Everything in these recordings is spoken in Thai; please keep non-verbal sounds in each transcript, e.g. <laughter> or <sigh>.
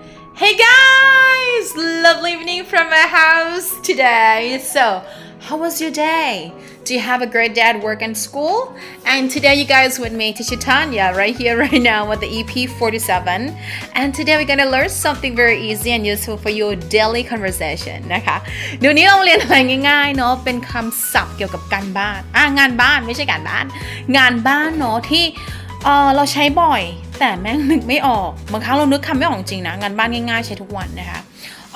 Hey guys! Lovely evening from my house today. So, how was your day? Do you have a great day at work and school? And today you guys with me, Tisha Tanya, right here, right <laughs> now with the EP 47. And today we're gonna learn something very easy and useful for your daily conversation นะคะ เดี๋ยวนี้เราเรียนอะไรง่ายๆเนาะ เป็นคำศัพท์เกี่ยวกับการบ้าน อ่ะงานบ้านไม่ใช่การบ้าน งานบ้านเนาะที่ <laughs> เออเราใช้บ่อย แต่แม่งนึกไม่ออก บางครั้งเรานึกคำไม่ออกจริงนะ งานบ้านง่ายๆ ใช้ทุกวันนะคะ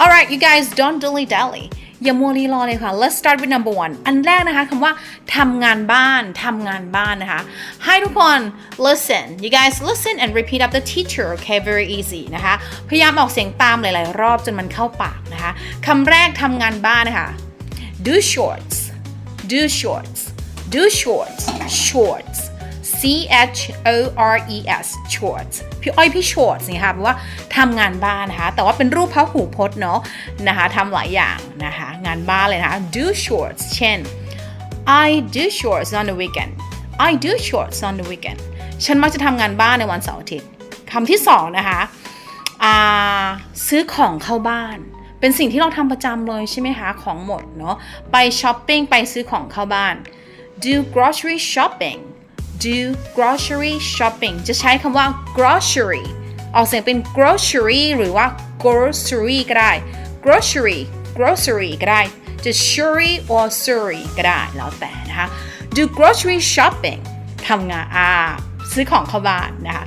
alright you guys don't dilly dally อย่ามัวรีรอเลยค่ะ let's start with number one อันแรกนะคะคำว่าทำงานบ้านทำงานบ้านนะคะ ให้ทุกคน listen you guys listen and repeat after teacher okay very easy นะคะ พยายามออกเสียงตามหลาย ๆ รอบจนมันเข้าปากนะคะคำแรกทำงานบ้านนะคะ do shorts do shorts do shorts shorts H O R E S shorts พี่อ้อยพี่ shorts นี่ค่ะแปลว่าทำงานบ้านนะคะ แต่ว่าเป็นรูปพหูพจน์เนาะนะคะทำหลายอย่างนะคะ งานบ้านเลยนะคะ do shorts เช่น I do shorts on the weekend I do shorts on the weekend ฉันมักจะทำงานบ้านในวันเสาร์อาทิตย์คำที่สองนะคะซื้อของเข้าบ้าน เป็นสิ่งที่เราทำประจำเลยใช่ไหมคะ ของหมดเนาะไปช้อปปิ้งไปซื้อของเข้าบ้าน do grocery shopping do grocery shopping จะใช้คำว่า grocery ออกเสียงเป็น grocery หรือว่า grocery ก็ได้ grocery grocery ก็ได้ จะ shuri or suri ก็ได้ แล้วแต่นะคะ do grocery shopping ทำงานอาซื้อของเข้าบ้านนะคะ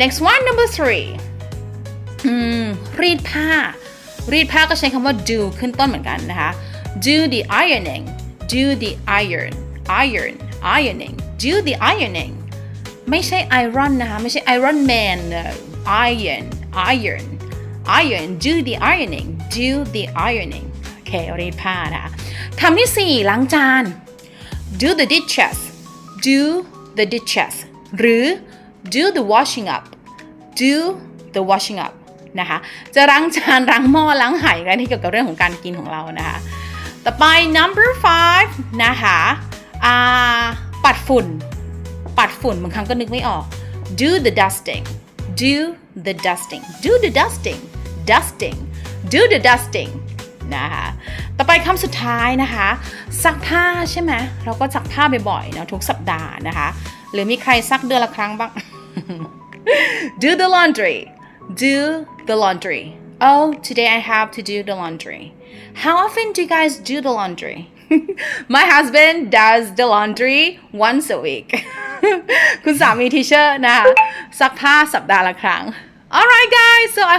next one number three อืมรีดผ้า รีดผ้าก็ใช้คำว่า do ขึ้นต้นเหมือนกันนะคะ do the ironing do the iron iron ironing do the ironing ไม่ใช่ iron นะคะ ไม่ใช่ iron man iron iron iron do the ironing do the ironing โอเครีดผ้านะคะคำที่สี่ล้างจาน do the dishes do the dishes หรือ do the washing up do the washing up นะคะจะล้างจานล้างหม้อล้างไหกันที่เกี่ยวกับเรื่องของการกินของเรานะคะ ต่อไป number five นะคะ อ่าปัดฝุ่น ปัดฝุ่นบางครั้งก็นึกไม่ออก do the dusting do the dusting do the dusting dusting do the dusting นะคะต่อไปคำสุดท้ายนะคะซักผ้าใช่ไหมเราก็ซักผ้าบ่อยๆเนาะทุกสัปดาห์นะคะ หรือมีใครซักเดือนละครั้งบ้าง do the laundry do the laundry oh today I have to do the laundry how often do you guys do the laundry <laughs> my husband does the laundry once a week <laughs> คุณสามีทีเชอร์นะคะซักผ้าสัปดาห์ละครั้ง alright guys so I